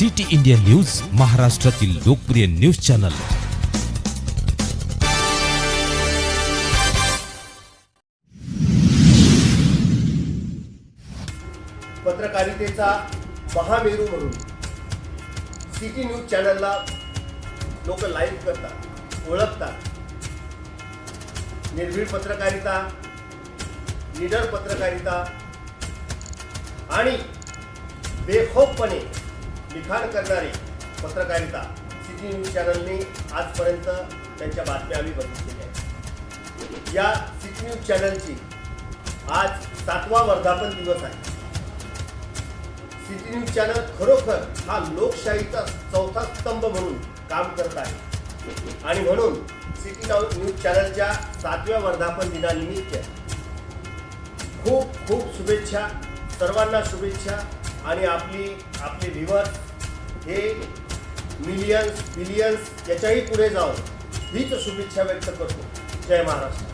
City India news महाराष्ट्रातील लोकप्रिय news channel. पत्रकारितेचा महामेरू म्हणून सिटी न्यूज चॅनलला लोक लाईव्ह करतात ओळखतात. निर्भीड पत्रकारिता निडर पत्रकारिता आणि बेखोफपणे लिखाण करणारे पत्रकारिता सिटी न्यूज चॅनलने आजपर्यंत त्यांच्या बातम्या आम्ही बघितलेल्या आहेत. या सिटी न्यूज चॅनलची आज सातवा वर्धापन दिवस आहे. सिटी न्यूज चॅनल खरोखर हा लोकशाहीचा चौथा स्तंभ म्हणून काम करत आहे. आणि म्हणून सिटी न्यूज चॅनलच्या सातव्या वर्धापन दिनानिमित्त खूप खूप शुभेच्छा सर्वांना शुभेच्छा. आणि आपली आपले व्ह्युअर्स हे मिलियन्स बिलियन्स याच्याही पुढे जाऊन हीच शुभेच्छा व्यक्त करतो. जय महाराष्ट्र.